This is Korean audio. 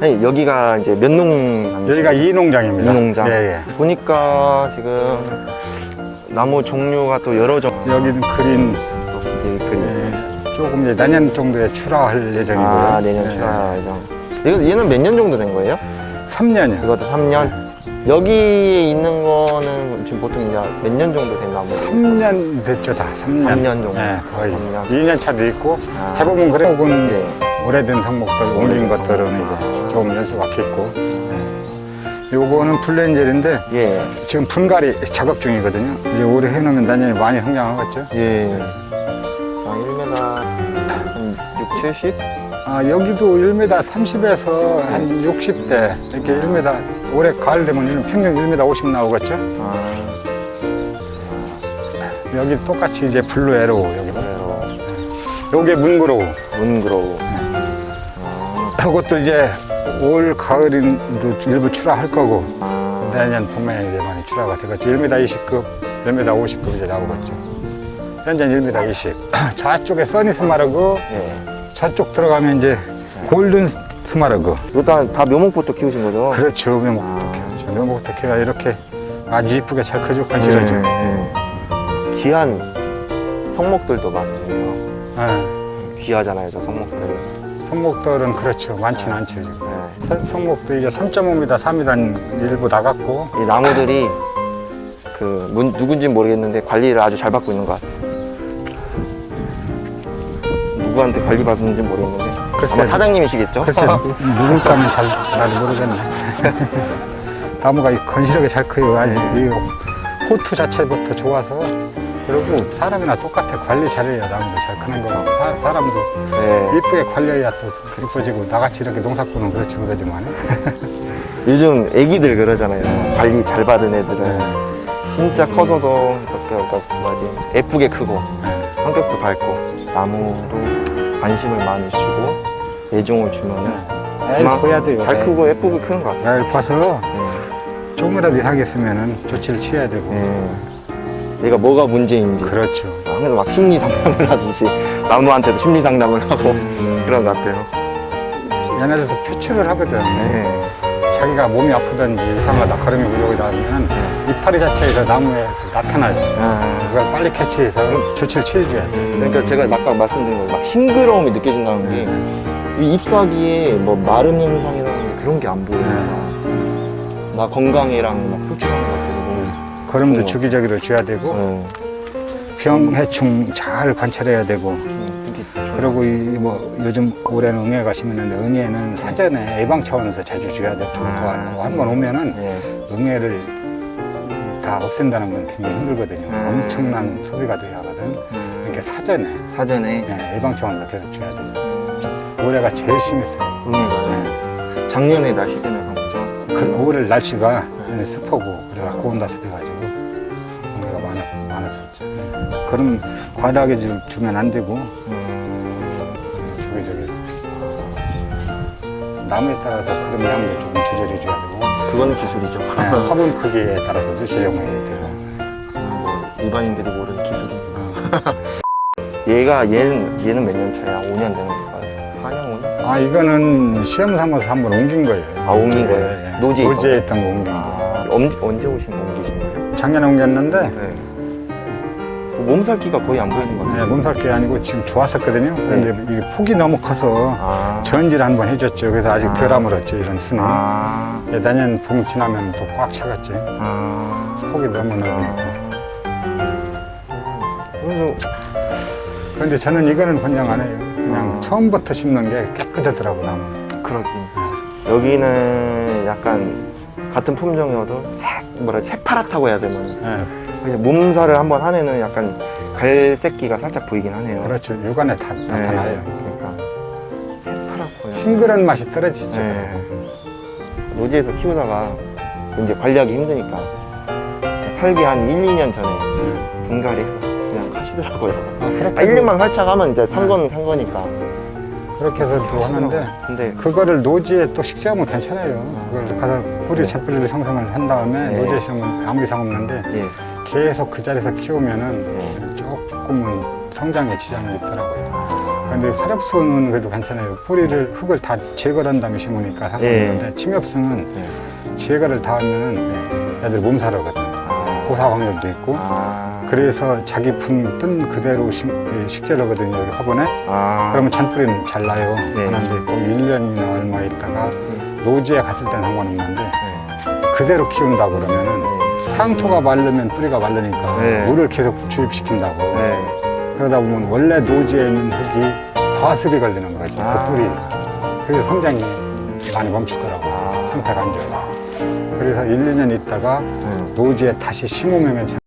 아니, 여기가 이제 면농 여기가 이 농장입니다. 이농장. 예, 예. 보니까 지금 나무 종류가 또 여러 종. 여기는 그린 또 예, 그림. 예, 조금 이제 내년 정도에 출하할 예정이고요. 아 내년 예. 출하 예정. 이거 얘는 몇 년 정도 된 거예요? 3년이요. 이것도 3년. 여기에 있는 거는 지금 보통 이제 몇 년 정도 된 나무? 3년 됐죠, 다. 3년. 3년 정도. 예, 거의. 3년. 2년 차도 있고, 아. 대부분 그래. 혹은 네. 오래된 성목들, 옮긴 것들은 이제 아. 조금 연수가 있고. 예. 요거는 블렌젤인데, 예. 지금 분갈이 작업 중이거든요. 이제 올해 해놓으면 내년에 많이 성장하겠죠. 예. 자, 1m 한 6, 70? 아, 여기도 1m 30에서 한 60대, 이렇게 1m, 올해 가을 되면 평균 1m 50 나오겠죠. 아, 여기 똑같이 이제 블루 에로우, 여기도. 그래요. 요게 문그로우. 문그로우. 아, 이것도 이제 올 가을에도 일부 출하할 거고, 아, 내년 봄에 이제 많이 출하가 되겠죠. 1m 20급, 1m 50급 이제 나오겠죠. 현재는 1m 20. 저쪽에 써니 스마르그, 예. 저쪽 들어가면 이제 골든 스마르그. 이거 다, 다 묘목부터 키우신 거죠? 그렇죠. 명목부터 아. 키웠죠. 명목부터 키가 이렇게 아주 이쁘게 잘 크죠. 건실하죠. 네, 네. 귀한 성목들도 많네요. 예. 귀하잖아요, 저 성목들이. 성목들은 그렇죠. 많지는 않죠. 지금. 네. 성- 성목도 이제 3.5m, 4m 일부 나갔고, 이 나무들이 그 문- 누군지는 모르겠는데 관리를 아주 잘 받고 있는 것 같아요. 누구한테 관리 받는지 모르겠는데 글쎄. 아마 사장님이시겠죠? 글쎄 누굴까는 잘 나도 모르겠네. 나무가 이 건실하게 잘 커요. 아니 이 호투 자체부터 좋아서 그리고 사람이나 똑같아 관리 잘해야 나무도 잘 크는 거. 사, 사람도 네. 이쁘게 관리해야 또 이뻐지고 나같이 이렇게 농사꾼은 그렇지 못하지만 요즘 애기들 그러잖아요. 관리 잘 받은 애들은 네. 진짜 커서도 이렇게 그러니까 뭐지 예쁘게 크고 네. 성격도 밝고 나무도 관심을 많이 주고 애종을 주면은 돼요. 잘 크고 예쁘게 크는 것 같아요. 애를 봐서 네. 조금이라도 하겠으면은 조치를 취해야 되고 네. 얘가 뭐가 문제인지 그렇죠. 항상 막 심리 상담을 하듯이 나무한테도 심리 상담을 하고 음. 그런 것 같아요. 얘네들도 표출을 하거든. 네. 자기가 몸이 아프든지 이상하다 걸음이 부족이다 하면 이파리 자체에서 나무에서 나타나요. 아, 그걸 빨리 캐치해서 조치를 취해줘야 돼. 그러니까 제가 아까 말씀드린 거막 싱그러움이 느껴진다는 게이 잎사귀에 뭐 마름 현상이라는 게 그런 게 안 보여요. 나 건강이랑 막 표출하는 것 같아서 좋은 것 주기적으로 줘야 되고 네. 병 해충 잘 관찰해야 되고 좀 그리고 이 뭐 요즘 올해는 응애가 심했는데 응애는 사전에 예방 차원에서 자주 줘야 거 아니고 한번 오면은 네. 응애를 다 없앤다는 건 굉장히 힘들거든요. 음. 엄청난 소비가 돼야 하거든. 그러니까 사전에 사전에 예, 예방 차원에서 계속 줘야 돼요. 음, 올해가 제일 심했어요. 응애가요. 예. 작년에 날씨 때문에 그런 거죠. 그 올해 날씨가 네. 습하고 그래가 고온다습해가지고 우리가 많았, 많았었죠. 네. 그럼 과다하게 주, 주면 안 되고 음, 주기적이 나무에 따라서 그런 양도 조금 조절해 줘야 되고 그거는 기술이죠. 네, 화분 크기에 따라서도 조정해야 되고 뭐 일반인들이 모르는 기술이니까. 얘가 얘는 얘는 몇 년 차야? 5년 되는 거야? 4년 5년? 아 이거는 시험 삼아서 한번 옮긴 거예요. 아, 옮긴 거예요? 예. 노지에 노지에 있던 거 옮긴 거. 아, 언 제, 언제 오신 옮기신 거예요? 작년에 옮겼는데 네. 그 몸살기가 거의 안 보이는 것 네, 같아요. 몸살게 아니고 지금 좋았었거든요. 그런데 이게 폭이 너무 커서 아, 전지를 한번 해줬죠. 그래서 아직 아. 덜 아물었죠. 이런 순이. 아, 예, 내년 봄 지나면 또 꽉 차겠지. 아. 폭이 너무 넓으니까. 그래서 그런데 저는 이거는 권장 안 해요. 그냥 아. 처음부터 심는 게 깨끗하더라고, 나무. 그러긴. 여기는 약간 같은 품종이어도 색 뭐라 새파랗다고 해야 되나? 예, 그냥 몸살을 한번 하면은 약간 갈색기가 살짝 보이긴 하네요. 그렇죠. 육안에 다 네, 나타나요. 그러니까 새파랗고 싱그런 맛이 떨어지죠. 네. 노지에서 키우다가 이제 관리하기 힘드니까 팔기 한 1, 2년 전에 분갈이해서 그냥 하시더라고요. 아, 아, 1, 년만 활착하면 이제 산 거는 산 거니까. 그렇게 해서 또 하는데, 근데 그거를 노지에 또 식재하면 괜찮아요. 그걸 가서 뿌리, 네. 잿뿌리를 형성을 한 다음에 네. 노지에 심으면 아무 이상 없는데, 예, 계속 그 자리에서 키우면은 예. 조금은 성장에 지장이 있더라고요. 근데 화렵수는 그래도 괜찮아요. 뿌리를 흙을 다 제거를 한 다음에 심으니까 상관없는데 침엽수는 네. 제거를 다 하면은 애들 몸살하거든. 아. 고사 확률도 있고. 아. 그래서 자기 품 뜬 그대로 심, 예, 식재료거든요, 여기 화분에. 아. 그러면 잔뿌리는 잘 나요. 네. 그런데 거기 1년이나 얼마 있다가 노지에 갔을 때는 상관없는데 네. 그대로 키운다고 그러면은 네. 상토가 마르면 뿌리가 마르니까 네. 물을 계속 주입시킨다고. 네. 그러다 보면 원래 노지에 있는 흙이 과습이 걸리는 거죠, 아. 그 뿌리. 그래서 성장이 많이 멈추더라고. 아. 상태가 안 좋아요. 그래서 1, 2년 있다가 네. 노지에 다시 심으면 괜찮아요.